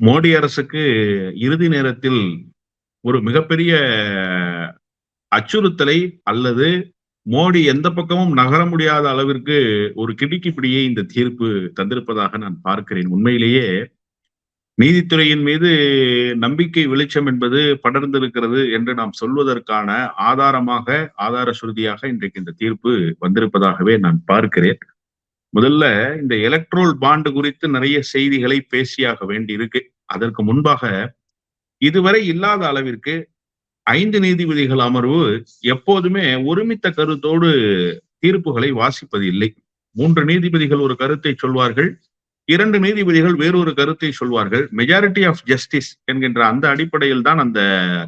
மோடி அரசுக்கு இறுதி நேரத்தில் ஒரு மிகப்பெரிய அச்சுறுத்தலை அல்லது மோடி எந்த பக்கமும் நகர முடியாத அளவிற்கு ஒரு கிடுக்கிப்பிடியை இந்த தீர்ப்பு தந்திருப்பதாக நான் பார்க்கிறேன். உண்மையிலேயே நீதித்துறையின் மீது நம்பிக்கை வெளிச்சம் என்பது படர்ந்திருக்கிறது என்று நாம் சொல்வதற்கான ஆதாரமாக ஆதார சுருதியாக இன்றைக்கு இந்த தீர்ப்பு வந்திருப்பதாகவே நான் பார்க்கிறேன். முதல்ல இந்த எலக்ட்ரோல் பாண்டு குறித்து நிறைய செய்திகளை பேசியாக வேண்டி இருக்கு அதற்கு முன்பாக இதுவரை இல்லாத அளவிற்கு ஐந்து நீதிபதிகள் அமர்வு எப்போதுமே ஒருமித்த கருத்தோடு தீர்ப்புகளை வாசிப்பது இல்லை. மூன்று நீதிபதிகள் ஒரு கருத்தை சொல்வார்கள் இரண்டு நீதிபதிகள் வேறொரு கருத்தை சொல்வார்கள். மெஜாரிட்டி ஆஃப் ஜஸ்டிஸ் என்கின்ற அந்த அடிப்படையில் தான் அந்த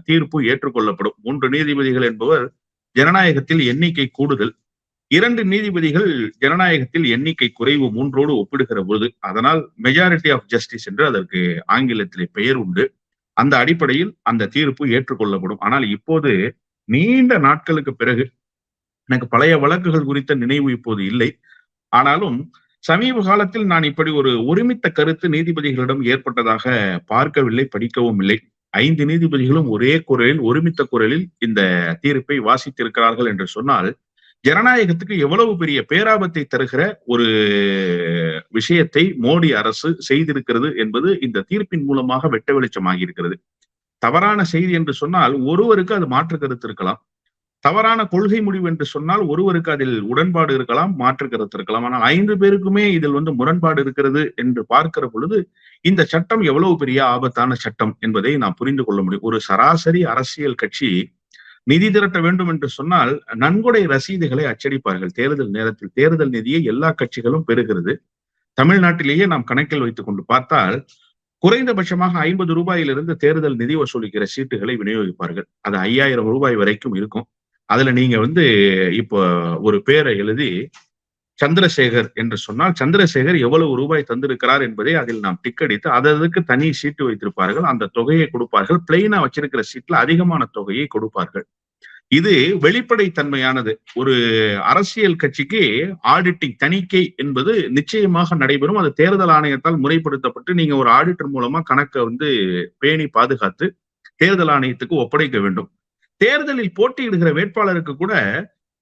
தீர்ப்பு ஏற்றுக்கொள்ளப்படும். மூன்று நீதிபதிகள் என்பவர் ஜனநாயகத்தில் எண்ணிக்கை கூடுதல். இரண்டு நீதிபதிகள் ஜனநாயகத்தில் எண்ணிக்கை குறைவு மூன்றோடு ஒப்பிடுகிற பொழுது அதனால் மெஜாரிட்டி ஆஃப் ஜஸ்டிஸ் என்று அதற்கு ஆங்கிலத்திலே பெயர் உண்டு. அந்த அடிப்படையில் அந்த தீர்ப்பு ஏற்றுக்கொள்ளப்படும். ஆனால் இப்போது நீண்ட நாட்களுக்கு பிறகு எனக்கு பழைய வழக்குகள் குறித்த நினைவு இப்போது இல்லை. ஆனாலும் சமீப காலத்தில் நான் இப்படி ஒரு ஒருமித்த கருத்து நீதிபதிகளிடம் ஏற்பட்டதாக பார்க்கவில்லை படிக்கவும் இல்லை. ஐந்து நீதிபதிகளும் ஒரே குரலில் ஒருமித்த குரலில் இந்த தீர்ப்பை வாசித்திருக்கிறார்கள் என்று சொன்னால் ஜனநாயகத்துக்கு எவ்வளவு பெரிய பேராபத்தை தருகிற ஒரு விஷயத்தை மோடி அரசு செய்திருக்கிறது என்பது இந்த தீர்ப்பின் மூலமாக வெட்ட வெளிச்சமாகி இருக்கிறது. தவறான செய்தி என்று சொன்னால் ஒருவருக்கு அது மாற்று கருத்து இருக்கலாம். தவறான கொள்கை முடிவு என்று சொன்னால் ஒருவருக்கு அதில் உடன்பாடு இருக்கலாம் மாற்று கருத்து இருக்கலாம். ஆனால் ஐந்து பேருக்குமே இதில் வந்து முரண்பாடு இருக்கிறது என்று பார்க்கிற பொழுது இந்த சட்டம் எவ்வளவு பெரிய ஆபத்தான சட்டம் என்பதை நாம் புரிந்து கொள்ள முடியும். ஒரு சராசரி அரசியல் கட்சி நிதி திரட்ட வேண்டும் என்று சொன்னால் நன்கொடை ரசீதுகளை அச்சடிப்பார்கள். தேர்தல் நேரத்தில் தேர்தல் நிதியை எல்லா கட்சிகளும் பெறுகிறது. தமிழ்நாட்டிலேயே நாம் கணக்கில் வைத்துக் கொண்டு பார்த்தால் குறைந்தபட்சமாக ஐம்பது ரூபாயிலிருந்து தேர்தல் நிதி வசூலிக்கிற சீட்டுகளை விநியோகிப்பார்கள். அது ஐயாயிரம் ரூபாய் வரைக்கும் இருக்கும். அதுல நீங்க வந்து இப்போ ஒரு பேரை எழுதி சந்திரசேகர் என்று சொன்னால் சந்திரசேகர் எவ்வளவு ரூபாய் தந்திருக்கிறார் என்பதை அதில் நாம் டிக்கடித்து அதற்கு தனி சீட்டு வைத்திருப்பார்கள். அந்த தொகையை கொடுப்பார்கள். பிளெயினா வச்சிருக்கிற சீட்ல அதிகமான தொகையை கொடுப்பார்கள். இது வெளிப்படைத்தன்மையானது. ஒரு அரசியல் கட்சிக்கு ஆடிட்டிங் தணிக்கை என்பது நிச்சயமாக நடைபெறும். அது தேர்தல் ஆணையத்தால் முறைப்படுத்தப்பட்டு நீங்க ஒரு ஆடிட்டர் மூலமா கணக்கை வந்து பேணி பாதுகாத்து தேர்தல் ஆணையத்துக்கு ஒப்படைக்க வேண்டும். தேர்தலில் போட்டியிடுகிற வேட்பாளருக்கு கூட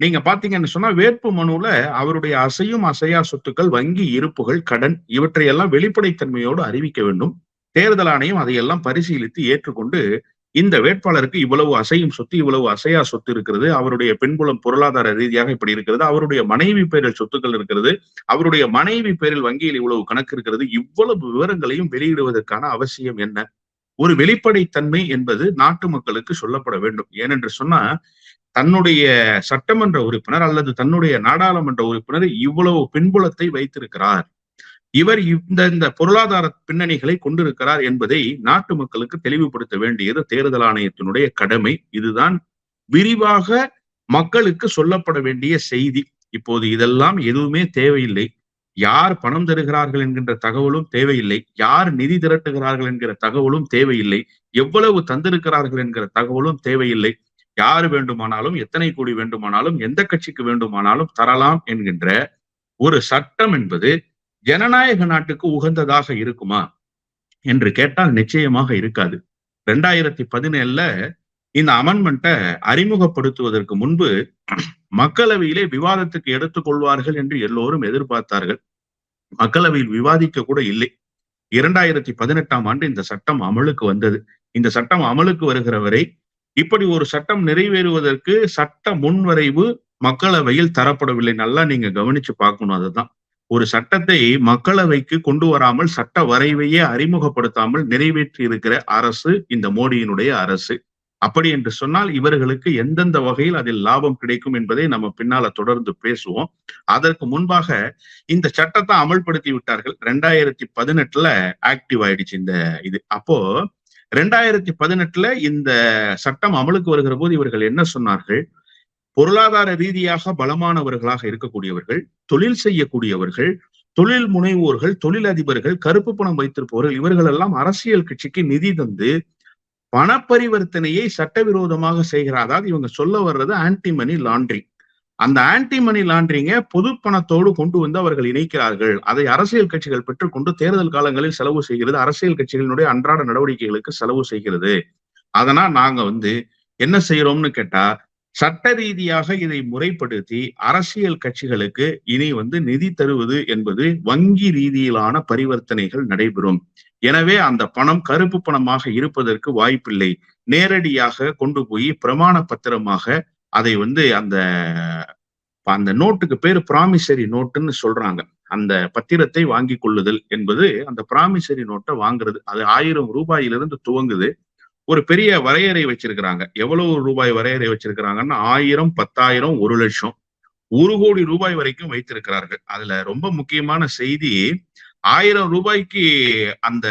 நீங்க பாத்தீங்கன்னு சொன்னா வேட்பு மனுல அவருடைய அசையும் அசையா சொத்துக்கள் வங்கி இருப்புகள் கடன் இவற்றையெல்லாம் வெளிப்படைத்தன்மையோடு அறிவிக்க வேண்டும். தேர்தல் ஆணையம் அதையெல்லாம் பரிசீலித்து ஏற்றுக்கொண்டு இந்த வேட்பாளருக்கு இவ்வளவு அசையும் சொத்து இவ்வளவு அசையா சொத்து இருக்கிறது. அவருடைய பெண்புலம் பொருளாதார ரீதியாக இப்படி இருக்கிறது. அவருடைய மனைவி பேரில் சொத்துக்கள் இருக்கிறது. அவருடைய மனைவி பேரில் வங்கியில் இவ்வளவு கணக்கு இருக்கிறது. இவ்வளவு விவரங்களையும் வெளியிடுவதற்கான அவசியம் என்ன? ஒரு வெளிப்படைத்தன்மை என்பது நாட்டு மக்களுக்கு சொல்லப்பட வேண்டும். ஏனென்று சொன்னா தன்னுடைய சட்டமன்ற உறுப்பினர் அல்லது தன்னுடைய நாடாளுமன்ற உறுப்பினர் இவ்வளவு பின்புலத்தை வைத்திருக்கிறார். இவர் இந்த இந்த பொருளாதார பின்னணிகளை கொண்டிருக்கிறார் என்பதை நாட்டு மக்களுக்கு தெளிவுபடுத்த வேண்டியது தேர்தல் ஆணையத்தினுடைய கடமை. இதுதான் விரிவாக மக்களுக்கு சொல்லப்பட வேண்டிய செய்தி. இப்போது இதெல்லாம் எதுவுமே தேவையில்லை. யார் பணம் தருகிறார்கள் என்கின்ற தகவலும் தேவையில்லை. யார் நிதி திரட்டுகிறார்கள் என்கிற தகவலும் தேவையில்லை. எவ்வளவு தந்திருக்கிறார்கள் என்கிற தகவலும் தேவையில்லை. யார் வேண்டுமானாலும் எத்தனை கோடி வேண்டுமானாலும் எந்த கட்சிக்கு வேண்டுமானாலும் தரலாம் என்கின்ற ஒரு சட்டம் என்பது ஜனநாயக நாட்டுக்கு உகந்ததாக இருக்குமா என்று கேட்டால் நிச்சயமாக இருக்காது. ரெண்டாயிரத்தி பதினேழுல இந்த அமெண்ட்மெண்ட்டை அறிமுகப்படுத்துவதற்கு முன்பு மக்களவையிலே விவாதத்துக்கு எடுத்துக்கொள்வார்கள் என்று எல்லோரும் எதிர்பார்த்தார்கள். மக்களவையில் விவாதிக்க கூட இல்லை. இரண்டாயிரத்தி பதினெட்டாம் ஆண்டு இந்த சட்டம் அமலுக்கு வந்தது. இந்த சட்டம் அமலுக்கு வருகிற வரை இப்படி ஒரு சட்டம் நிறைவேறுவதற்கு சட்ட முன்வரைவு மக்களவையில் தரப்படவில்லை. நல்லா நீங்க கவனிச்சு பார்க்கணும் அதுதான். ஒரு சட்டத்தை மக்களவைக்கு கொண்டு வராமல் சட்ட வரைவையே அறிமுகப்படுத்தாமல் நிறைவேற்றி இருக்கிற அரசு இந்த மோடியினுடைய அரசு. அப்படி என்று சொன்னால் இவர்களுக்கு எந்தெந்த வகையில் அதில் லாபம் கிடைக்கும் என்பதை நம்ம பின்னால தொடர்ந்து பேசுவோம். அதற்கு முன்பாக இந்த சட்டத்தை அமல்படுத்தி விட்டார்கள். ரெண்டாயிரத்தி பதினெட்டுல ஆக்டிவ் ஆயிடுச்சு இந்த இது. அப்போ ரெண்டாயிரத்தி பதினெட்டுல இந்த சட்டம் அமலுக்கு வருகிற போது இவர்கள் என்ன சொன்னார்கள்? பொருளாதார ரீதியாக பலமானவர்களாக இருக்கக்கூடியவர்கள் தொழில் செய்யக்கூடியவர்கள் தொழில் முனைவோர்கள் தொழிலதிபர்கள் கருப்பு பணம் வைத்திருப்பவர்கள் இவர்கள் எல்லாம் அரசியல் கட்சிக்கு நிதி தந்து பணப்பரிவர்த்தனையை சட்டவிரோதமாக செய்கிறார். அதாவது இவங்க சொல்ல வர்றது ஆன்டி மணி லாண்ட்ரிங் அந்த ஆன்டி மணி லாண்ட்ரிங்க பொது பணத்தோடு கொண்டு வந்து அவர்கள் இணைக்கிறார்கள். அதை அரசியல் கட்சிகள் பெற்றுக்கொண்டு தேர்தல் காலங்களில் செலவு செய்கிறது. அரசியல் கட்சிகளினுடைய அன்றாட நடவடிக்கைகளுக்கு செலவு செய்கிறது. அதனால் நாங்க வந்து என்ன செய்யறோம்னு கேட்டா சட்ட ரீதியாக இதை முறைப்படுத்தி அரசியல் கட்சிகளுக்கு இனி வந்து நிதி தருவது என்பது வங்கி ரீதியிலான பரிவர்த்தனைகள் நடைபெறும். எனவே அந்த பணம் கருப்பு பணமாக இருப்பதற்கு வாய்ப்பில்லை. நேரடியாக கொண்டு போய் பிரமாண பத்திரமாக அதை வந்து அந்த அந்த நோட்டுக்கு பேரு பிராமிசரி நோட்டுன்னு சொல்றாங்க. அந்த பத்திரத்தை வாங்கி கொள்ளுதல் என்பது அந்த பிராமிசரி நோட்டை வாங்குறது. அது ஆயிரம் ரூபாயிலிருந்து துவங்குது. ஒரு பெரிய வரையறை வச்சிருக்கிறாங்க. எவ்வளவு ரூபாய் வரையறை வச்சிருக்கிறாங்கன்னா ஆயிரம் பத்தாயிரம் ஒரு லட்சம் ஒரு கோடி ரூபாய் வரைக்கும் வைத்திருக்கிறார்கள். அதுல ரொம்ப முக்கியமான செய்தி ஆயிரம் ரூபாய்க்கு அந்த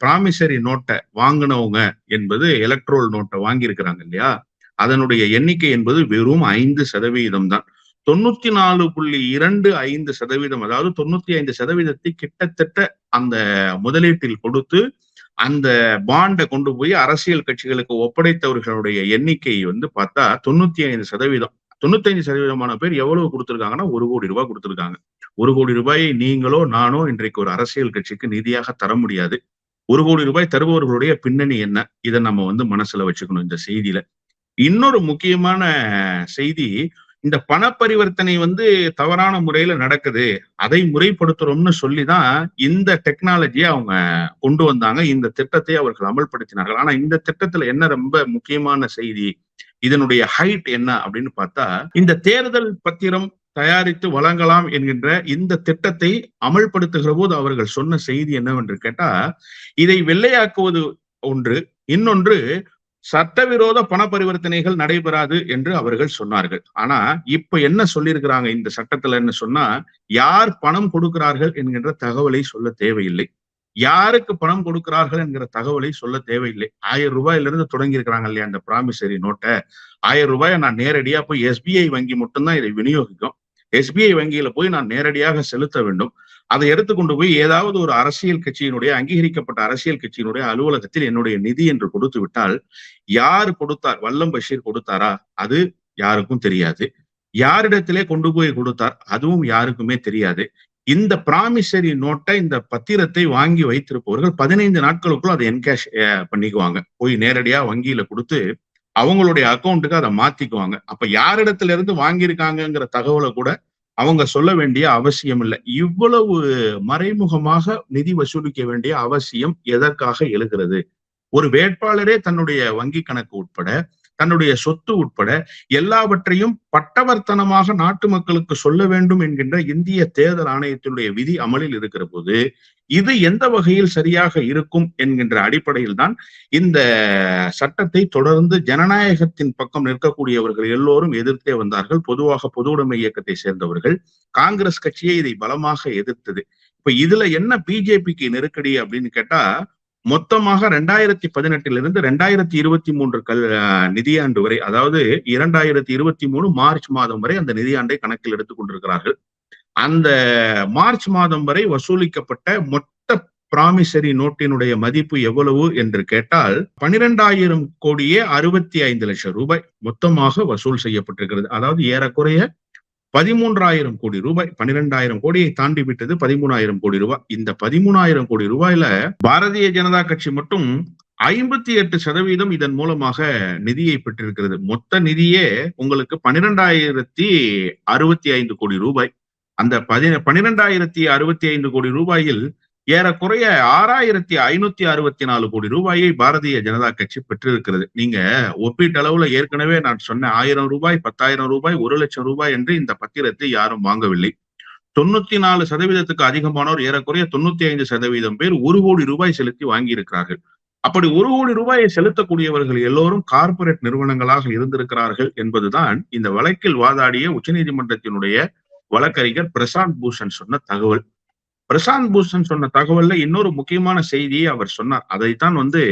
ப்ராமிசரி நோட்டை வாங்கினவங்க என்பது எலக்ட்ரோல் நோட்டை வாங்கியிருக்கிறாங்க இல்லையா? அதனுடைய எண்ணிக்கை என்பது வெறும் ஐந்து சதவீதம் தான். தொண்ணூத்தி நாலு புள்ளி இரண்டு ஐந்து சதவீதம் அதாவது தொண்ணூத்தி ஐந்து சதவீதத்தை கிட்டத்தட்ட அந்த முதலீட்டில் கொடுத்து அந்த பாண்டை கொண்டு போய் அரசியல் கட்சிகளுக்கு ஒப்படைத்தவர்களுடைய எண்ணிக்கை வந்து பார்த்தா தொண்ணூத்தி ஐந்து சதவீதம். தொண்ணூத்தி சதவீதமான பேர் எவ்வளவு கொடுத்திருக்காங்கன்னா ஒரு கோடி ரூபாய் கொடுத்திருக்காங்க. ஒரு கோடி ரூபாயை நீங்களோ நானோ இன்றைக்கு ஒரு அரசியல் கட்சிக்கு நிதியாக தர முடியாது. ஒரு கோடி ரூபாய் தருபவர்களுடைய பின்னணி என்ன? இதை நம்ம வந்து மனசுல வச்சுக்கணும் இந்த செய்தியில. இன்னொரு முக்கியமான செய்தி இந்த பண பரிவர்த்தனை வந்து தவறான முறையில நடக்குது. அதை முறைப்படுத்துறோம்னு சொல்லிதான் இந்த டெக்னாலஜியை அவங்க கொண்டு வந்தாங்க. இந்த திட்டத்தை அவர்கள் அமல்படுத்தினார்கள். ஆனா இந்த திட்டத்துல என்ன ரொம்ப முக்கியமான செய்தி? இதனுடைய ஹைட் என்ன அப்படின்னு பார்த்தா இந்த தேர்தல் பத்திரம் தயாரித்து வழங்கலாம் என்கின்ற இந்த திட்டத்தை அமல்படுத்துகிற போது அவர்கள் சொன்ன செய்தி என்னவென்று கேட்டா இதை வெள்ளையாக்குவது ஒன்று. இன்னொன்று சட்டவிரோத பண பரிவர்த்தனைகள் நடைபெறாது என்று அவர்கள் சொன்னார்கள். ஆனா இப்ப என்ன சொல்லியிருக்கிறாங்க இந்த சட்டத்துல என்ன சொன்னா யார் பணம் கொடுக்கிறார்கள் என்கின்ற தகவலை சொல்ல தேவையில்லை. யாருக்கு பணம் கொடுக்கிறார்கள் என்கிற தகவலை சொல்ல தேவையில்லை. ஆயிரம் ரூபாயில இருந்து தொடங்கி இருக்கிறாங்க இல்லையா அந்த ப்ராமிசரி நோட்டை ஆயிரம் ரூபாயை நான் நேரடியா போய் எஸ்பிஐ வங்கி மட்டும்தான் இதை விநியோகிக்கும். எஸ்பிஐ வங்கியில போய் நான் நேரடியாக செலுத்த வேண்டும். அதை எடுத்துக்கொண்டு போய் ஏதாவது ஒரு அரசியல் கட்சியினுடைய அங்கீகரிக்கப்பட்ட அரசியல் கட்சியினுடைய அலுவலகத்தில் என்னுடைய நிதி என்று கொடுத்து விட்டால் யார் கொடுத்தார்? வல்லம் பஷீர் கொடுத்தாரா? அது யாருக்கும் தெரியாது. யாரிடத்திலே கொண்டு போய் கொடுத்தார்? அதுவும் யாருக்குமே தெரியாது. இந்த ப்ராமிசரி நோட்டை இந்த பத்திரத்தை வாங்கி வைத்திருப்பவர்கள் பதினைந்து நாட்களுக்குள்ள அதை என்கேஷ் பண்ணிக்குவாங்க. போய் நேரடியா வங்கியில கொடுத்து அவங்களுடைய அக்கௌண்ட்டுக்கு அதை மாத்திக்குவாங்க. அப்ப யாரிடத்துல இருந்து வாங்கியிருக்காங்கிற தகவலை கூட அவங்க சொல்ல வேண்டிய அவசியம் இல்லை இவ்வளவு மறைமுகமாக நிதி வசூலிக்க வேண்டிய அவசியம் எதற்காக எழுகிறது? ஒரு வேட்பாளரே தன்னுடைய வங்கி கணக்கு உட்பட தன்னுடைய சொத்து உட்பட எல்லாவற்றையும் பட்டவர்த்தனமாக நாட்டு மக்களுக்கு சொல்ல வேண்டும் என்கின்ற இந்திய தேர்தல் ஆணையத்தினுடைய விதி அமலில் இருக்கிற போது இது எந்த வகையில் சரியாக இருக்கும் என்கின்ற அடிப்படையில் தான் இந்த சட்டத்தை தொடர்ந்து ஜனநாயகத்தின் பக்கம் நிற்கக்கூடியவர்கள் எல்லோரும் எதிர்த்தே வந்தார்கள். பொதுவாக பொதுவுடைமை இயக்கத்தை சேர்ந்தவர்கள். காங்கிரஸ் கட்சியை இதை பலமாக எதிர்த்தது. இப்ப இதுல என்ன பிஜேபிக்கு நெருக்கடி அப்படின்னு கேட்டா மொத்தமாக ரெண்டாயிரத்தி பதினெட்டிலிருந்து ரெண்டாயிரத்தி இருபத்தி மூன்று கல் நிதியாண்டு வரை அதாவது இரண்டாயிரத்தி இருபத்தி மூணு மார்ச் மாதம் வரை அந்த நிதியாண்டை கணக்கில் எடுத்துக் கொண்டிருக்கிறார்கள். அந்த மார்ச் மாதம் வரை வசூலிக்கப்பட்ட மொத்த பிராமிசரி நோட்டினுடைய மதிப்பு எவ்வளவு என்று கேட்டால் பனிரெண்டாயிரம் கோடியே அறுபத்தி ஐந்து லட்சம் ரூபாய் மொத்தமாக வசூல் செய்யப்பட்டிருக்கிறது. அதாவது ஏறக்குறைய பதிமூன்றாயிரம் கோடி ரூபாய் பன்னிரெண்டாயிரம் கோடியை தாண்டி விட்டது பதிமூணாயிரம் கோடி ரூபாய். இந்த பதிமூணாயிரம் கோடி ரூபாயில பாரதிய ஜனதா கட்சி மட்டும் ஐம்பத்தி எட்டு சதவீதம் இதன் மூலமாக நிதியை பெற்றிருக்கிறது. மொத்த நிதியே உங்களுக்கு பன்னிரெண்டாயிரத்தி அறுபத்தி ஐந்து கோடி ரூபாய். அந்த பதி பன்னிரெண்டாயிரத்தி அறுபத்தி ஐந்து கோடி ரூபாயில் ஏறக்குறைய ஆறாயிரத்தி ஐநூத்தி அறுபத்தி நாலு கோடி ரூபாயை பாரதிய ஜனதா கட்சி பெற்றிருக்கிறது. நீங்க ஒப்பீட்டளவுல ஏற்கனவே நான் சொன்ன ஆயிரம் ரூபாய் பத்தாயிரம் ரூபாய் ஒரு லட்சம் ரூபாய் என்று இந்த பத்திரத்தை யாரும் வாங்கவில்லை. தொண்ணூத்தி நாலு சதவீதத்துக்கு அதிகமானோர் ஏறக்குறைய தொண்ணூத்தி ஐந்து சதவீதம் பேர் ஒரு கோடி ரூபாய் செலுத்தி வாங்கியிருக்கிறார்கள். அப்படி ஒரு கோடி ரூபாயை செலுத்தக்கூடியவர்கள் எல்லோரும் கார்பரேட் நிறுவனங்களாக இருந்திருக்கிறார்கள் என்பதுதான் இந்த வழக்கில் வாதாடிய உச்சநீதிமன்றத்தினுடைய வழக்கறிஞர் பிரசாந்த் பூஷன் சொன்ன தகவல். பிரசாந்த் பூஷன் சொன்ன தகவல்ல இன்னொரு முக்கியமான செய்தியை அவர் சொன்னார். அதைத்தான் வந்து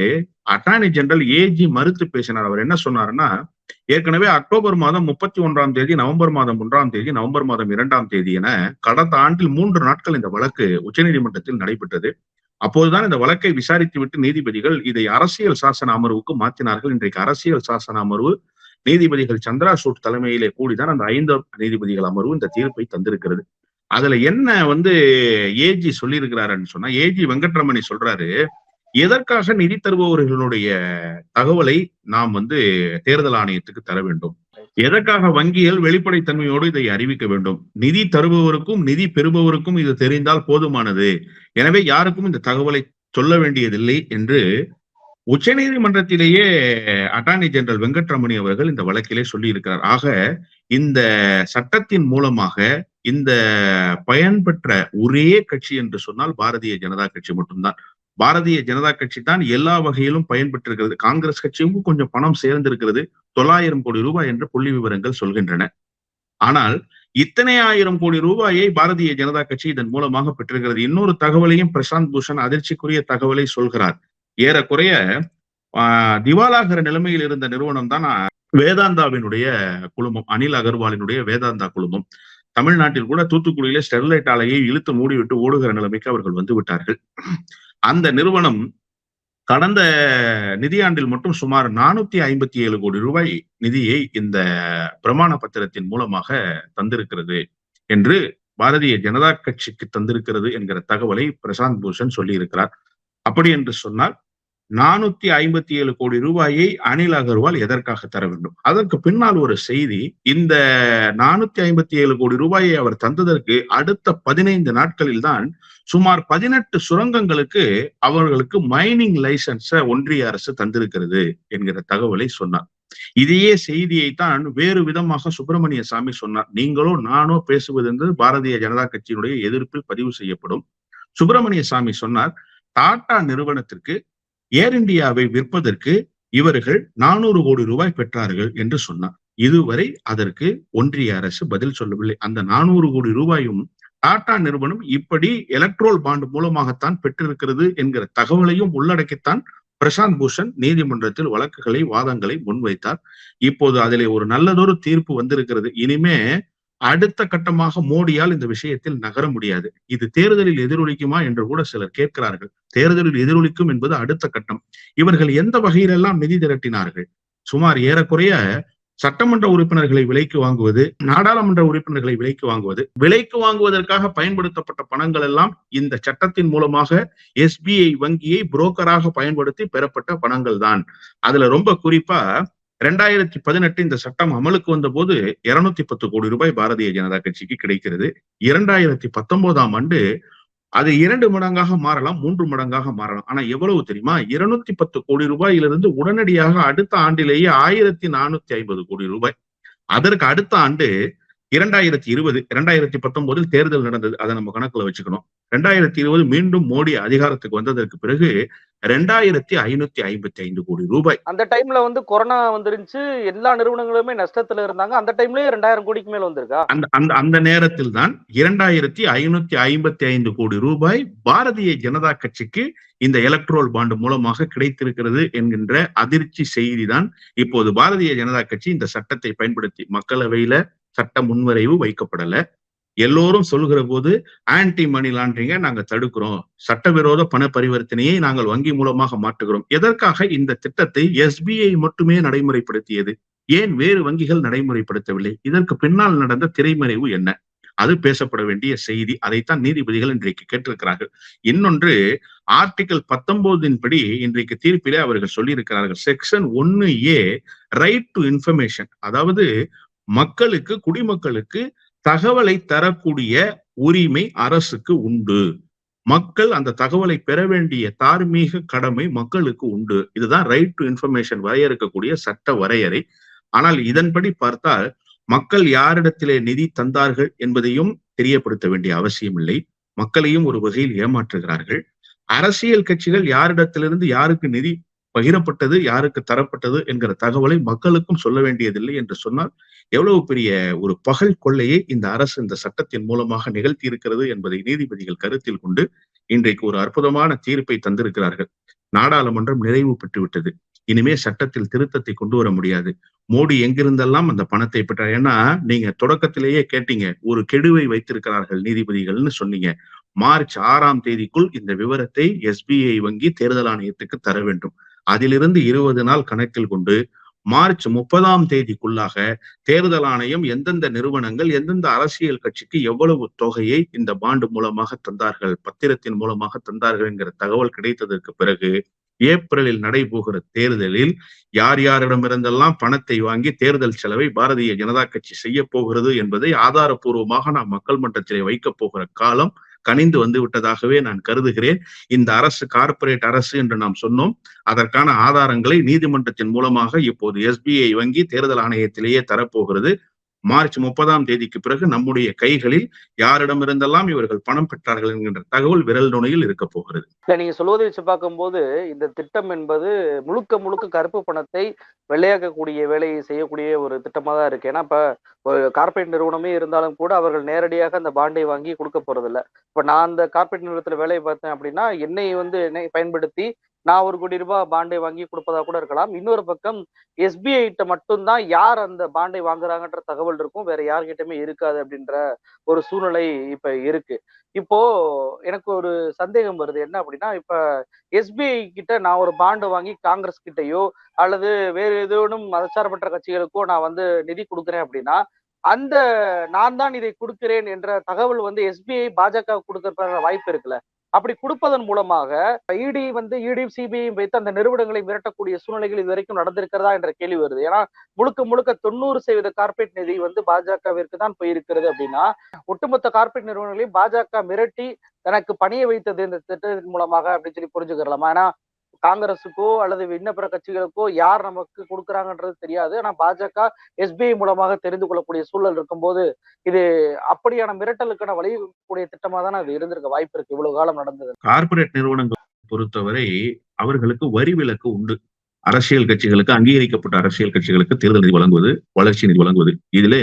அட்டார்னி ஜெனரல் ஏஜி மறுத்து பேசினார். அவர் என்ன சொன்னாருன்னா ஏற்கனவே அக்டோபர் மாதம் முப்பத்தி ஒன்றாம் தேதி நவம்பர் மாதம் ஒன்றாம் தேதி நவம்பர் மாதம் இரண்டாம் தேதி என கடந்த ஆண்டில் மூன்று நாட்கள் இந்த வழக்கு உச்சநீதிமன்றத்தில் நடைபெற்றது. அப்போதுதான் இந்த வழக்கை விசாரித்து விட்டு நீதிபதிகள் இதை அரசியல் சாசன அமர்வுக்கு மாற்றினார்கள். இன்றைக்கு அரசியல் சாசன அமர்வு நீதிபதிகள் சந்திரா சூட் தலைமையிலே கூடிதான் அந்த ஐந்து நீதிபதிகள் அமர்வு இந்த தீர்ப்பை தந்திருக்கிறது. அதுல என்ன வந்து ஏஜி சொல்லியிருக்கிறாருன்னு சொன்னா ஏஜி வெங்கட்ரமணி சொல்றாரு எதற்காக நிதி தருபவர்களுடைய தகவலை நாம் வந்து தேர்தல் ஆணையத்துக்கு தர வேண்டும்? எதற்காக வங்கிகள் வெளிப்படைத்தன்மையோடு இதை அறிவிக்க வேண்டும்? நிதி தருபவருக்கும் நிதி பெறுபவருக்கும் இது தெரிந்தால் போதுமானது. எனவே யாருக்கும் இந்த தகவலை சொல்ல வேண்டியதில்லை என்று உச்சநீதிமன்றத்திலேயே அட்டார்னி ஜெனரல் வெங்கட்ரமணி அவர்கள் இந்த வழக்கிலே சொல்லியிருக்கிறார். ஆக இந்த சட்டத்தின் மூலமாக இந்த பயன்பெற்ற ஒரே கட்சி என்று சொன்னால் பாரதிய ஜனதா கட்சி மட்டும்தான். பாரதிய ஜனதா கட்சி தான் எல்லா வகையிலும் பயன்பெற்றிருக்கிறது. காங்கிரஸ் கட்சியும் கொஞ்சம் பணம் சேர்ந்திருக்கிறது. தொள்ளாயிரம் கோடி ரூபாய் என்று புள்ளி விவரங்கள் சொல்கின்றன. ஆனால் இத்தனை ஆயிரம் கோடி ரூபாயை பாரதிய ஜனதா கட்சி இதன் மூலமாக பெற்றிருக்கிறது. இன்னொரு தகவலையும் பிரசாந்த் பூஷன் அதிர்ச்சிக்குரிய தகவலை சொல்கிறார். ஏறக்குறைய திவாலாகிற நிலைமையில் இருந்த நிறுவனம் தான் வேதாந்தாவினுடைய குழுமம் அனில் அகர்வாலினுடைய வேதாந்தா குழுமம். தமிழ்நாட்டில் கூட தூத்துக்குடியில ஸ்டெர்லைட் ஆலையை இழுத்து மூடிவிட்டு ஓடுகிற நிலைமைக்கு அவர்கள் வந்து விட்டார்கள். அந்த நிறுவனம் கடந்த நிதியாண்டில் மட்டும் சுமார் நானூத்தி ஐம்பத்தி ஏழு கோடி ரூபாய் நிதியை இந்த பிரமாண பத்திரத்தின் மூலமாக தந்திருக்கிறது என்று பாரதிய ஜனதா கட்சிக்கு தந்திருக்கிறது என்கிற தகவலை பிரசாந்த் பூஷன் சொல்லியிருக்கிறார். அப்படி என்று சொன்னால் நானூத்தி ஐம்பத்தி ஏழு கோடி ரூபாயை அனில் அகர்வால் எதற்காக தர வேண்டும்? அதற்கு பின்னால் ஒரு செய்தி இந்த நானூத்தி ஐம்பத்தி ஏழு கோடி ரூபாயை அவர் தந்ததற்கு அடுத்த பதினைந்து நாட்களில் தான் சுமார் பதினெட்டு சுரங்கங்களுக்கு அவர்களுக்கு மைனிங் லைசன்ஸை ஒன்றிய அரசு தந்திருக்கிறது என்கிற தகவலை சொன்னார். இதையே செய்தியை தான் வேறு விதமாக சுப்பிரமணிய சாமி சொன்னார். நீங்களோ நானோ பேசுவது என்பது பாரதிய ஜனதா கட்சியினுடைய எதிர்ப்பில் பதிவு செய்யப்படும். சுப்பிரமணிய சாமி சொன்னார் டாடா நிறுவனத்திற்கு ஏர் இந்தியாவை விற்பதற்கு இவர்கள் நானூறு கோடி ரூபாய் பெற்றார்கள் என்று சொன்னார் இதுவரை அதற்கு ஒன்றிய அரசு பதில் சொல்லவில்லை. அந்த நானூறு கோடி ரூபாயும் டாடா நிறுவனம் இப்படி எலக்ட்ரோல் பாண்ட் மூலமாகத்தான் பெற்றிருக்கிறது என்கிற தகவலையும் உள்ளடக்கித்தான் பிரசாந்த் பூஷன் நீதிமன்றத்தில் வழக்குகளை வாதங்களை முன்வைத்தார். இப்போது அதிலே ஒரு நல்லதொரு தீர்ப்பு வந்திருக்கிறது. இனிமே அடுத்த கட்டமாக மோடியால் இந்த விஷயத்தில் நகர முடியாது. இது தேர்தலில் எதிரொலிக்குமா என்று கூட சிலர் கேட்கிறார்கள். தேர்தலில் எதிரொலிக்கும் என்பது அடுத்த கட்டம். இவர்கள் எந்த வகையிலெல்லாம் நிதி திரட்டினார்கள்? சுமார் ஏறக்குறைய சட்டமன்ற உறுப்பினர்களை விலைக்கு வாங்குவது நாடாளுமன்ற உறுப்பினர்களை விலைக்கு வாங்குவது விலைக்கு வாங்குவதற்காக பயன்படுத்தப்பட்ட பணங்கள் எல்லாம் இந்த சட்டத்தின் மூலமாக எஸ்பிஐ வங்கியை புரோக்கராக பயன்படுத்தி பெறப்பட்ட பணங்கள் தான் அதுல ரொம்ப குறிப்பா ரெண்டாயிரத்தி பதினெட்டு இந்த சட்டம் அமலுக்கு வந்த போது இருநூத்தி பத்து கோடி ரூபாய் பாரதிய ஜனதா கட்சிக்கு கிடைக்கிறது. இரண்டாயிரத்தி பத்தொன்பதாம் ஆண்டு அது இரண்டு மடங்காக மாறலாம் மூன்று மடங்காக மாறலாம். ஆனா எவ்வளவு தெரியுமா? இருநூத்தி பத்து கோடி ரூபாயிலிருந்து உடனடியாக அடுத்த ஆண்டிலேயே ஆயிரத்தி நானூத்தி ஐம்பது கோடி ரூபாய். அதற்கு அடுத்த ஆண்டு இரண்டாயிரத்தி இருபது இரண்டாயிரத்தி பத்தொன்பதில் தேர்தல் நடந்தது. அதை நம்ம கணக்குல வச்சுக்கணும். ரெண்டாயிரத்தி இருபது மீண்டும் மோடி அதிகாரத்துக்கு வந்ததற்கு பிறகு ரெண்டாயிரத்தி ஐநூத்தி ஐம்பத்தி ஐந்து கோடி ரூபாய். அந்த டைம்ல வந்து கொரோனா வந்துருந்துச்சு. எல்லா நிறுவனங்களுமே நஷ்டத்துல இருந்தாங்க. அந்த டைம்லயே ரெண்டாயிரம் கோடிக்கு மேல வந்திருக்கா? அந்த அந்த அந்த நேரத்தில் தான் இரண்டாயிரத்தி ஐநூத்தி ஐம்பத்தி ஐந்து கோடி ரூபாய் பாரதிய ஜனதா கட்சிக்கு இந்த எலக்ட்ரோல் பாண்டு மூலமாக கிடைத்திருக்கிறது என்கின்ற அதிர்ச்சி செய்தி தான் இப்போது பாரதிய ஜனதா கட்சி இந்த சட்டத்தை பயன்படுத்தி மக்களவையில சட்ட முன்வரைவு வைக்கப்படல. எல்லோரும் சொல்கிற போது ஆன்டி மணி லாண்டரிங்க நாங்க தடுக்கிறோம். சட்டவிரோத பண பரிவர்த்தனையை நாங்கள் வங்கி மூலமாக மாற்றுகிறோம். எதற்காக இந்த திட்டத்தை எஸ்பிஐ மட்டுமே நடைமுறைப்படுத்தியது? ஏன் வேறு வங்கிகள் நடைமுறைப்படுத்தவில்லை? இதற்கு பின்னால் நடந்த திரைமறைவு என்ன? அது பேசப்பட வேண்டிய செய்தி. அதைத்தான் நீதிபதிகள் இன்றைக்கு கேட்டிருக்கிறார்கள். இன்னொன்று ஆர்டிகல் பத்தொன்பதின் படி இன்றைக்கு தீர்ப்பிலே அவர்கள் சொல்லியிருக்கிறார்கள். செக்ஷன் ஒன்னு ஏ ரைட் டு இன்ஃபர்மேஷன் அதாவது மக்களுக்கு குடிமக்களுக்கு தகவலை தரக்கூடிய உரிமை அரசுக்கு உண்டு. மக்கள் அந்த தகவலை பெற வேண்டிய தார்மீக கடமை மக்களுக்கு உண்டு. இதுதான் ரைட் டு இன்ஃபர்மேஷன் வரையறுக்கக்கூடிய சட்ட வரையறை. ஆனால் இதன்படி பார்த்தால் மக்கள் யாரிடத்திலே நிதி தந்தார்கள் என்பதையும் தெரியப்படுத்த வேண்டிய அவசியம் இல்லை. மக்களையும் ஒரு வகையில் ஏமாற்றுகிறார்கள். அரசியல் கட்சிகள் யாரிடத்திலிருந்து யாருக்கு நிதி பகிரப்பட்டது யாருக்கு தரப்பட்டது என்கிற தகவலை மக்களுக்கும் சொல்ல வேண்டியதில்லை என்று சொன்னால் எவ்வளவு பெரிய ஒரு பகல் கொள்ளையை இந்த அரசு இந்த சட்டத்தின் மூலமாக நிகழ்த்தி இருக்கிறது என்பதை நீதிபதிகள் கருத்தில் கொண்டு இன்றைக்கு ஒரு அற்புதமான தீர்ப்பை தந்திருக்கிறார்கள். நாடாளுமன்றம் நிறைவு பெற்றுவிட்டது. இனிமே சட்டத்தில் திருத்தத்தை கொண்டு வர முடியாது. மோடி எங்கிருந்தெல்லாம் அந்த பணத்தை பெற்றார்? ஏன்னா நீங்க தொடக்கத்திலேயே கேட்டீங்க ஒரு கெடுவை வைத்திருக்கிறார்கள் நீதிபதிகள்னு சொன்னீங்க. மார்ச் ஆறாம் தேதிக்குள் இந்த விவரத்தை எஸ்பிஐ வங்கி தேர்தல் ஆணையத்துக்கு தர வேண்டும். அதிலிருந்து இருபது நாள் கணக்கில் கொண்டு மார்ச் முப்பதாம் தேதிக்குள்ளாக தேர்தல் ஆணையம் எந்தெந்த நிறுவனங்கள் எந்தெந்த அரசியல் கட்சிக்கு எவ்வளவு தொகையை இந்த பாண்டு மூலமாக தந்தார்கள் பத்திரத்தின் மூலமாக தந்தார்கள் என்கிற தகவல் கிடைத்ததற்கு பிறகு ஏப்ரலில் நடைபோகிற தேர்தலில் யார் யாரிடமிருந்தெல்லாம் பணத்தை வாங்கி தேர்தல் செலவை பாரதிய ஜனதா கட்சி செய்ய போகிறது என்பதை ஆதாரபூர்வமாக நாம் மக்கள் மன்றத்திலே வைக்கப் போகிற காலம் கனிந்து வந்து விட்டதாகவே நான் கருதுகிறேன். இந்த அரசு கார்ப்பரேட் அரசு என்று நாம் சொன்னோம். அதற்கான ஆதாரங்களை நீதிமன்றத்தின் மூலமாக இப்போது எஸ்பிஐ வங்கி தேர்தல் ஆணையத்திலேயே தரப்போகிறது. மார்ச் முப்பதாம் தேதிக்கு பிறகு நம்முடைய கைகளில் யாரிடமிருந்தெல்லாம் இவர்கள் பணம் பெற்றார்கள் என்கின்ற தகவல் விரல் நுனையில் இருக்க போகிறது. இல்ல நீங்க சொல்வதை வச்சு பார்க்கும்போது இந்த திட்டம் என்பது முழுக்க முழுக்க கருப்பு பணத்தை வெள்ளையாக்கக்கூடிய வேலையை செய்யக்கூடிய ஒரு திட்டமா தான் இருக்கு. ஏன்னா இப்ப ஒரு நிறுவனமே இருந்தாலும் கூட அவர்கள் நேரடியாக அந்த பாண்டை வாங்கி கொடுக்க போறது இல்ல இப்ப நான் அந்த கார்ப்பரேட் நிறுவனத்துல வேலையை பார்த்தேன் அப்படின்னா என்னை வந்து என்னை பயன்படுத்தி நான் ஒரு கோடி ரூபாய் பாண்டை வாங்கி கொடுப்பதா கூட இருக்கலாம். இன்னொரு பக்கம் எஸ்பிஐ கிட்ட மட்டும்தான் யார் அந்த பாண்டை வாங்குறாங்கன்ற தகவல் இருக்கும். வேற யார்கிட்டயுமே இருக்காது அப்படின்ற ஒரு சூழ்நிலை இப்ப இருக்கு. இப்போ எனக்கு ஒரு சந்தேகம் வருது. என்ன அப்படின்னா இப்ப எஸ்பிஐ கிட்ட நான் ஒரு பாண்டு வாங்கி காங்கிரஸ் கிட்டயோ அல்லது வேறு ஏதோனும் மதச்சார்பற்ற கட்சிகளுக்கோ நான் வந்து நிதி கொடுக்குறேன் அப்படின்னா அந்த நான் தான் இதை கொடுக்கிறேன் என்ற தகவல் வந்து எஸ்பிஐ பாஜக கொடுக்கற வாய்ப்பு இருக்குல்ல? அப்படி கொடுப்பதன் மூலமாக இடி வந்து இடி சிபிஐ வைத்து அந்த நிறுவனங்களை மிரட்டக்கூடிய சூழ்நிலைகள் இது வரைக்கும் நடந்திருக்கிறதா என்ற கேள்வி வருது. ஏன்னா முழுக்க முழுக்க தொண்ணூறு சதவீத கார்பரேட் நிதி வந்து பாஜகவிற்கு தான் போயிருக்கிறது அப்படின்னா ஒட்டுமொத்த கார்பரேட் நிறுவனங்களையும் பாஜக மிரட்டி தனக்கு பணிய வைத்தது இந்த திட்டத்தின் மூலமாக அப்படின்னு சொல்லி புரிஞ்சுக்கிறலாமா? ஏன்னா காங்கிரஸுக்கோ அல்லது விண்ணப்பற கட்சிகளுக்கோ யார் நமக்கு கொடுக்குறாங்கன்றது தெரியாது. ஆனா பாஜக எஸ்பிஐ மூலமாக தெரிந்து கொள்ளக்கூடிய சூழல் இருக்கும்போது இது அப்படியான மிரட்டலுக்கான வழியக்கூடிய திட்டமா தானே அது இருந்திருக்க வாய்ப்பு இருக்கு. இவ்வளவு காலம் நடந்தது. கார்பரேட் நிறுவனங்கள் பொறுத்தவரை அவர்களுக்கு வரி விலக்கு உண்டு. அரசியல் கட்சிகளுக்கு அங்கீகரிக்கப்பட்ட அரசியல் கட்சிகளுக்கு தேர்தல் நிதி வழங்குவது வளர்ச்சி நிதி வழங்குவது. இதுல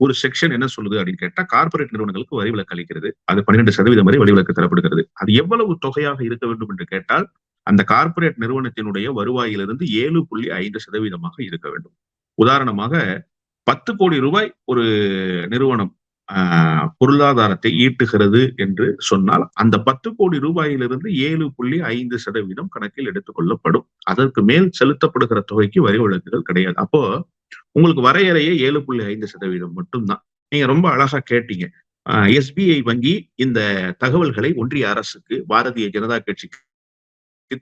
ஒரு செக்ஷன் என்ன சொல்லுது அப்படின்னு கேட்டா கார்ப்பரேட் நிறுவனங்களுக்கு வரி விலக்கு அளிக்கிறது. அது பன்னிரெண்டு சதவீதம் வரை வரி விலக்கு தரப்படுகிறது. அது எவ்வளவு தொகையாக இருக்க வேண்டும் என்று கேட்டால் அந்த கார்ப்பரேட் நிறுவனத்தினுடைய வருவாயிலிருந்து ஏழு புள்ளி ஐந்து சதவீதமாக இருக்க வேண்டும். உதாரணமாக பத்து கோடி ரூபாய் ஒரு நிறுவனம் பொருளாதாரத்தை ஈட்டுகிறது என்று சொன்னால் அந்த பத்து கோடி ரூபாயிலிருந்து ஏழு புள்ளி ஐந்து சதவீதம் கணக்கில் எடுத்துக்கொள்ளப்படும் அதற்கு மேல் செலுத்தப்படுகிற தொகைக்கு வரி விலக்குகள் கிடையாது. அப்போ உங்களுக்கு வரையறையே ஏழு புள்ளி ஐந்து சதவீதம் மட்டும்தான். நீங்க ரொம்ப அழகா கேட்டீங்க. எஸ்பிஐ வங்கி இந்த தகவல்களை ஒன்றிய அரசுக்கு பாரதிய ஜனதா கட்சிக்கு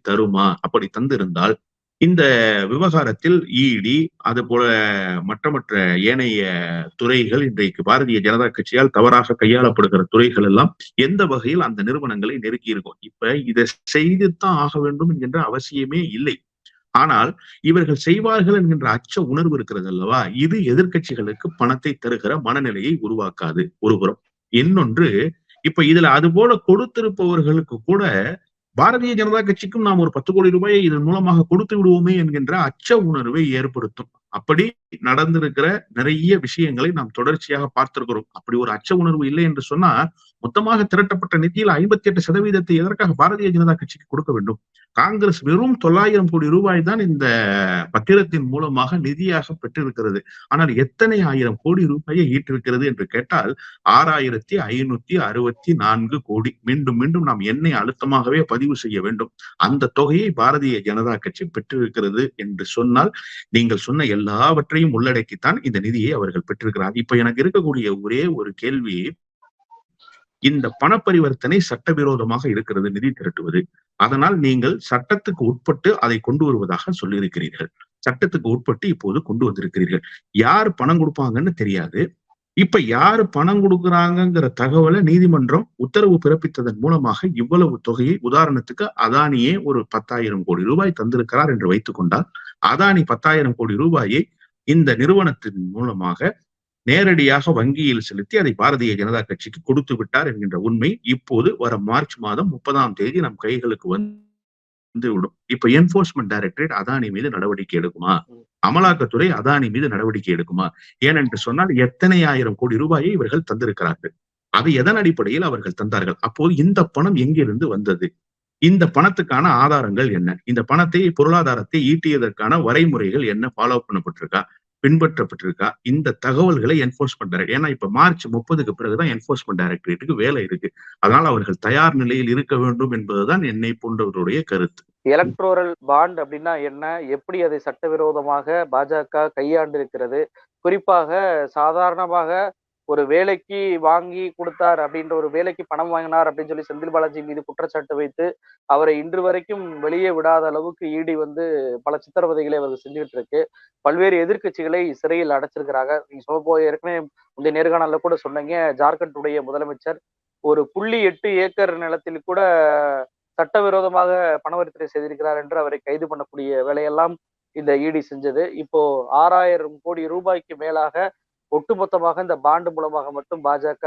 தருமா? அப்படி தந்திருந்தால் இந்த விவகாரத்தில் இடி அது போல மற்ற மற்ற ஏனைய துறைகள் இன்றைக்கு பாரதிய ஜனதா கட்சியால் தவறாக கையாளப்படுகிற துறைகள் எல்லாம் எந்த வகையில் அந்த நிறுவனங்களை நெருக்கி இருக்கும் இப்ப இதை செய்துத்தான் ஆக வேண்டும் என்கின்ற அவசியமே இல்லை. ஆனால் இவர்கள் செய்வார்கள் என்கின்ற அச்ச உணர்வு இருக்கிறது அல்லவா? இது எதிர்க்கட்சிகளுக்கு பணத்தை தருகிற மனநிலையை உருவாக்காது. ஒருபுறம். இன்னொன்று இப்ப இதுல அது போல கொடுத்திருப்பவர்களுக்கு கூட பாரதிய ஜனதா கட்சிக்கும் நாம் ஒரு பத்து கோடி ரூபாயை இதன் மூலமாக கொடுத்து விடுவோமே என்கின்ற அச்ச உணர்வை ஏற்படுத்தும். அப்படி நடந்திருக்கிற நிறைய விஷயங்களை நாம் தொடர்ச்சியாக பார்த்திருக்கிறோம். அப்படி ஒரு அச்ச உணர்வு இல்லை என்று சொன்னா மொத்தமாக திரட்டப்பட்ட நிதியில் ஐம்பத்தி எட்டு சதவீதத்தை எதற்காக பாரதிய ஜனதா கட்சிக்கு கொடுக்க வேண்டும்? காங்கிரஸ் வெறும் தொள்ளாயிரம் கோடி ரூபாய் தான் இந்த பத்திரத்தின் மூலமாக நிதியாக பெற்றிருக்கிறது. ஆனால் எத்தனை ஆயிரம் கோடி ரூபாயை ஈட்டிருக்கிறது என்று கேட்டால் ஆறாயிரத்தி ஐநூத்தி அறுபத்தி நான்கு கோடி. மீண்டும் மீண்டும் நாம் எண்ணை அழுத்தமாகவே பதிவு செய்ய வேண்டும். அந்த தொகையை பாரதிய ஜனதா கட்சி பெற்றிருக்கிறது என்று சொன்னால் நீங்கள் சொன்ன எல்லாவற்றையும் உள்ளடக்கித்தான் இந்த நிதியை அவர்கள் பெற்றிருக்கிறார். இப்ப எனக்கு இருக்கக்கூடிய ஒரே ஒரு கேள்வி இந்த பணப்பரிவர்த்தனை சட்டவிரோதமாக இருக்கிறது நிதி திரட்டுவது. அதனால் நீங்கள் சட்டத்துக்கு உட்பட்டு அதை கொண்டு வருவதாக சொல்லியிருக்கிறீர்கள். சட்டத்துக்கு உட்பட்டு இப்போது கொண்டு வந்திருக்கிறீர்கள். யார் பணம் கொடுப்பாங்கன்னு தெரியாது. இப்ப யாரு பணம் கொடுக்குறாங்கிற தகவலை நீதிமன்றம் உத்தரவு பிறப்பித்ததன் மூலமாக இவ்வளவு தொகையை உதாரணத்துக்கு அதானியே ஒரு பத்தாயிரம் கோடி ரூபாய் தந்திருக்கிறார் என்று வைத்துக் கொண்டால் அதானி பத்தாயிரம் கோடி ரூபாயை இந்த நிறுவனத்தின் மூலமாக நேரடியாக வங்கியில் செலுத்தி அதை பாரதிய ஜனதா கட்சிக்கு கொடுத்து விட்டார் என்கின்ற உண்மை இப்போது வர மார்ச் மாதம் முப்பதாம் தேதி நம் கைகளுக்கு வந்து விடும். இப்ப என்போர்ஸ்மெண்ட் டைரக்டரேட் அதானி மீது நடவடிக்கை எடுக்குமா? அமலாக்கத்துறை அதானி மீது நடவடிக்கை எடுக்குமா? ஏனென்று சொன்னால் எத்தனை ஆயிரம் கோடி ரூபாயை இவர்கள் தந்திருக்கிறார்கள். அது எதன் அடிப்படையில் அவர்கள் தந்தார்கள்? அப்போது இந்த பணம் எங்கிருந்து வந்தது? இந்த பணத்துக்கான ஆதாரங்கள் என்ன? இந்த பணத்தை பொருளாதாரத்தை ஈட்டியதற்கான வரைமுறைகள் என்ன? ஃபாலோ பண்ணப்பட்டிருக்கா? பின்பற்றப்பட்டிருக்கா? இந்த தகவல்களை என்போர்ஸ்மெண்ட் டைரக்ட் ஏன்னா இப்ப மார்ச் முப்பதுக்கு பிறகுதான் என்போர்ஸ்மெண்ட் டைரக்டரேட்டுக்கு வேலை இருக்கு. அதனால் அவர்கள் தயார் நிலையில் இருக்க வேண்டும் என்பதுதான் என்னை போன்றவருடைய கருத்து. எலக்ட்ரோரல் பாண்ட் அப்படின்னா என்ன? எப்படி அதை சட்டவிரோதமாக பாஜக கையாண்டு இருக்கிறது குறிப்பாக சாதாரணமாக ஒரு வேலைக்கு வாங்கி கொடுத்தார் அப்படின்ற ஒரு வேலைக்கு பணம் வாங்கினார் அப்படின்னு சொல்லி செந்தில் பாலாஜி மீது குற்றச்சாட்டு வைத்து அவரை இன்று வரைக்கும் வெளியே விடாத அளவுக்கு ஈடி வந்து பல சித்திரவதைகளை அவர் செஞ்சுக்கிட்டு இருக்கு பல்வேறு எதிர்க்கட்சிகளை சிறையில் அடைச்சிருக்கிறாங்க. நீங்க சொல்ல போய் ஏற்கனவே முந்தைய நேர்காணல கூட சொன்னீங்க ஜார்க்கண்டுடைய முதலமைச்சர் ஒரு புள்ளி எட்டு ஏக்கர் நிலத்தில் கூட சட்டவிரோதமாக பணவரித்துறை செய்திருக்கிறார் என்று அவரை கைது பண்ணக்கூடிய வேலையெல்லாம் இந்த இடி செஞ்சது. இப்போ ஆறாயிரம் கோடி ரூபாய்க்கு மேலாக ஒட்டுமொத்தமாக இந்த பாண்டு மூலமாக மட்டும் பாஜக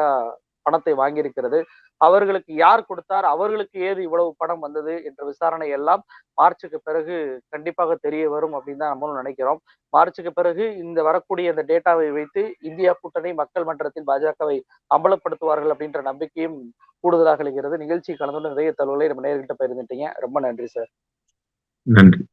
பணத்தை வாங்கியிருக்கிறது. அவர்களுக்கு யார் கொடுத்தார்? அவர்களுக்கு ஏது இவ்வளவு பணம் வந்தது என்ற விசாரணை எல்லாம் மார்ச்சுக்கு பிறகு கண்டிப்பாக தெரிய வரும் அப்படின்னு தான் நம்மளும் நினைக்கிறோம். மார்ச்சுக்கு பிறகு இந்த வரக்கூடிய இந்த டேட்டாவை வைத்து இந்தியா கூட்டணி மக்கள் மன்றத்தில் பாஜகவை அம்பலப்படுத்துவார்கள் அப்படின்ற நம்பிக்கையும் கூடுதலாக இருக்கிறது. நிகழ்ச்சி கலந்து நிறைய தகவலை நம்ம நேர்கிட்ட பகிர்ந்துட்டீங்க. ரொம்ப நன்றி சார். நன்றி.